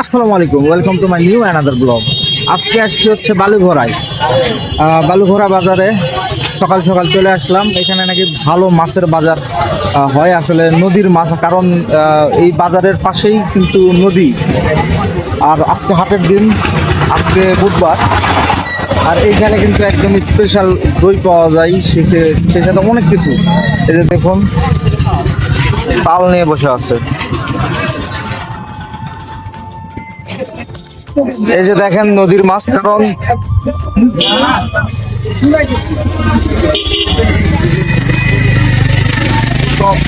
আসসালামু আলাইকুম welcome to my new another blog আজকে আসছি হচ্ছে বালুঘরায় আহ, বালুঘরা বাজারে সকাল সকাল চলে আসলাম। এখানে নাকি ভালো মাছের বাজার হয় আসলে নদীর মাছ কারণ এই বাজারের পাশেই কিন্তু নদী। আর আজকে হাটের দিন আজকে বুধবার। আর এইখানে কিন্তু একদম স্পেশাল দই পাওয়া যায় সেখানে অনেক কিছু। এই যে দেখুন, তাল নিয়ে বসে আছে। এই যে দেখেন নদীর মাছ কারণ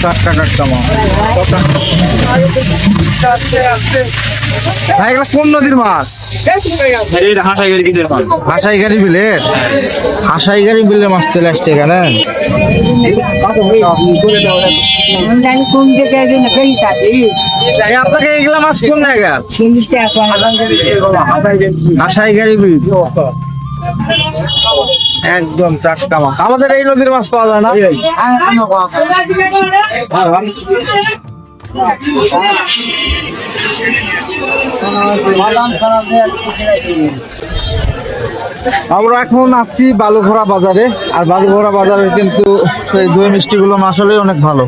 মাছ সব টাটকা। ভাই এগুলো কোন নদীর মাছ? হাসাই গাড়ি বিলের? হাসাই বিলের মাছ চলে আসছে এখানে। আপনাকে এগুলা মাছ কোন জায়গা? হাসাই গাড়ি বিল। একদম টাটকা মাছ। আমাদের এই নদীর মাছ পাওয়া যায় না? আমরা এখন আসছি বালুঘোড়া বাজারে। আর বালুঘোড়া বাজারে কিন্তু এই দই মিষ্টিগুলো আসলে অনেক ভালো।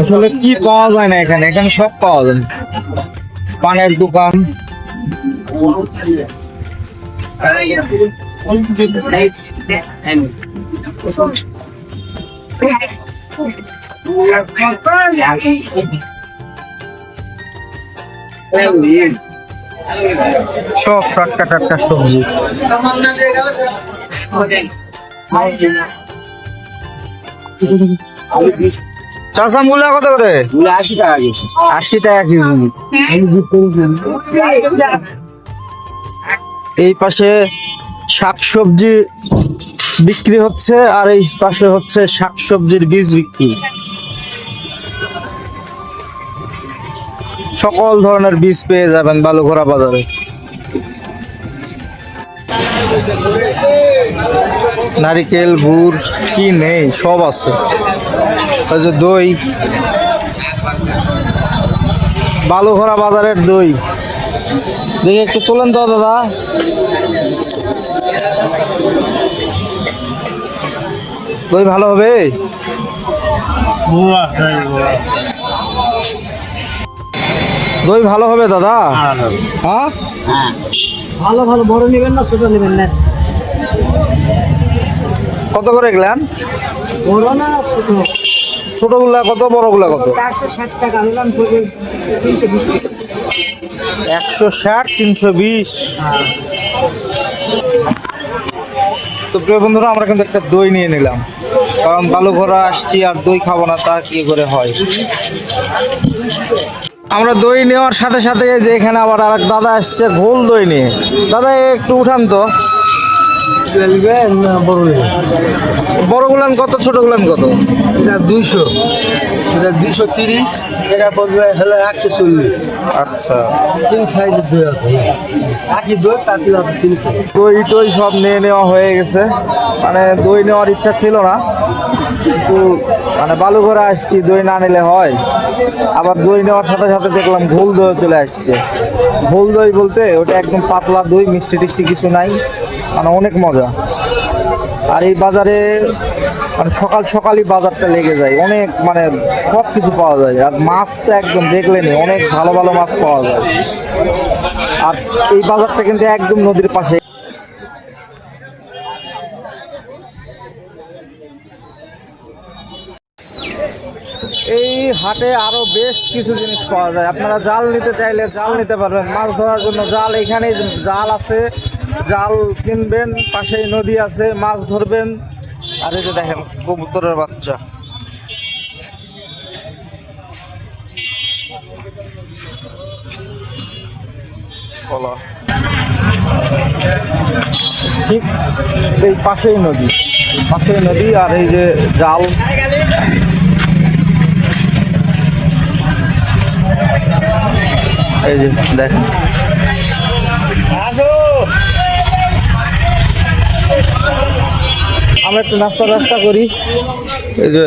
আসলে কি পাওয়া যায় না এখানে? এখানে সব পাওয়া যায়। পানের দোকান। সব টাটকা টাটকা সবজি। চাষা মূলা কত করে? আশি টাকা গেছে আশি টাকা কেজি। এই পাশে শাকসবজি বিক্রি হচ্ছে আর এই পাশে হচ্ছে শাকসবজির বীজ বিক্রি। সকল ধরনের বীজ পেয়ে যাবেন বালুঘোড়া বাজারে। নারিকেল গুড় কি নেই সব আছে। ওই যে দই। বালুঘোড়া বাজারের দই। দেখি একটু তোলেন তো দাদা। দই ভালো হবে? দই ভালো হবে দাদা? হ্যাঁ। ভালো ভালো বড় নেবেন না ছোট নেবেন না। কত করে গেলেন বড় না ছোট? ছোটগুলা কত বড়গুলা কত? একশো ষাট তিনশো বিশ তো প্রিয় বন্ধুরা আমরা কিন্তু একটা দই নিয়ে নিলাম। কারণ বালু ঘোরা আসছি আর দই খাব না তা কি করে হয়? আমরা দই নেওয়ার সাথে সাথে যে এখানে আবার আরেক দাদা আসছে ঘোল দই নিয়ে। দাদা একটু উঠান তো। বড় গুলান কত ছোট গুলান কত? এটা দুইশো। এটা দুইশো তিরিশ এটা পড়বে হলো একশো চল্লিশ। আচ্ছা। তিন সাইজের দই আছে একই দই তিনশো। দই টই সব নিয়ে নেওয়া হয়ে গেছে। মানে দই নেওয়ার ইচ্ছা ছিল না। কিন্তু মানে বালু করে আসছি, দই না নিলে হয়। আবার দই নেওয়ার সাথে সাথে দেখলাম ঘোল দই চলে আসছে। ঘোল দই বলতে ওটা একদম পাতলা দই, মিষ্টি টিষ্টি কিছু নাই। মানে অনেক মজা। আর এই বাজারে মানে সকাল সকালই বাজারটা লেগে যায়। অনেক মানে সব কিছু পাওয়া যায়। আর মাছ তো একদম দেখলেনি অনেক ভালো ভালো মাছ পাওয়া যায়। আর এই বাজারটা কিন্তু একদম নদীর পাশে। এই হাটে আরও বেশ কিছু জিনিস পাওয়া যায়। আপনারা জাল নিতে চাইলে জাল নিতে পারবেন। মাছ ধরার জন্য জাল এখানে জাল আছে জাল কিনবেন পাশেই নদী আছে মাছ ধরবেন। আর এই যে দেখেন কবুতরের বাচ্চা। কলা। ঠিক এই পাশেই নদী। পাশেই নদী আর এই যে জাল। এই যে আমরা একটু নাস্তা টাস্তা করি। এই যে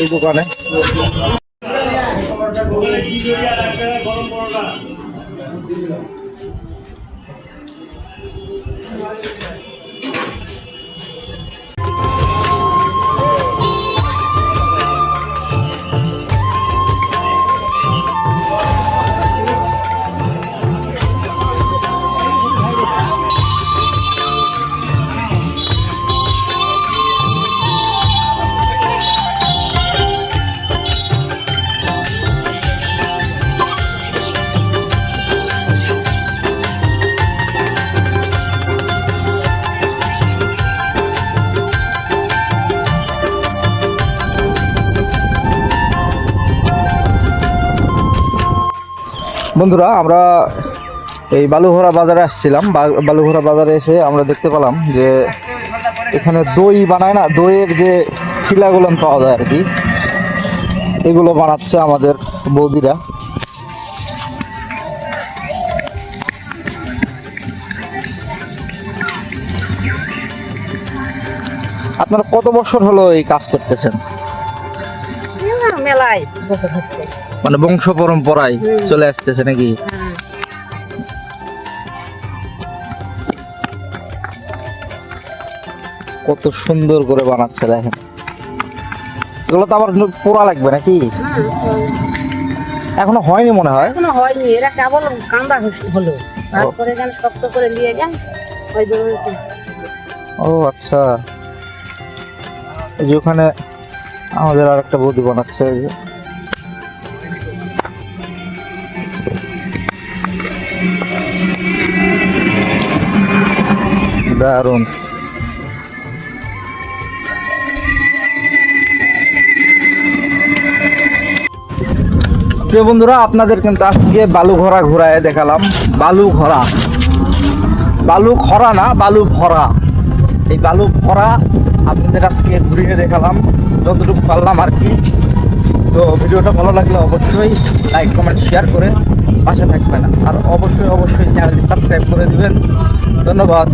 এই দোকানে। গরম বন্ধুরা, আমরা এই বালুঘোড়া বাজারে আসছিলাম। বালুঘোড়া বাজারে এসে আমরা দেখতে পেলাম যে এখানে দই বানায় না, দইয়ের যে ঠিলাগুলো পাওয়া যায় আর কি, এগুলো বানাচ্ছে আমাদের বৌদিরা। আপনারা কত বছর হলো এই কাজ করতেছেন? মেলায়। মানে বংশ পরম্পরায় চলে আসতেছে নাকি? কত সুন্দর করে বানাচ্ছে দেখেন। এগুলো তো আবার পোড়া লাগবে নাকি? এখনও হয়নি মনে হয়? এখনও হয়নি এরা কেবল কান্দা হলো। তারপরে যেন শক্ত করে নিয়ে যান ওই ও আচ্ছা। ওখানে আমাদের আর একটা বৌদি বানাচ্ছে প্রিয় বন্ধুরা, আপনাদের কিন্তু আজকে বালু ঘোরা ঘোরায় দেখালাম। বালু ঘোরা বালু খরা না, বালু ভরা। এই বালু ভরা আপনাদের আজকে ঘুরিয়ে দেখালাম। যতটুকু পারলাম আর কি। তো ভিডিওটা ভালো লাগলে অবশ্যই লাইক কমেন্ট শেয়ার করে পাশে থাকবেন। আর অবশ্যই অবশ্যই চ্যানেলটি সাবস্ক্রাইব করে দেবেন। ধন্যবাদ।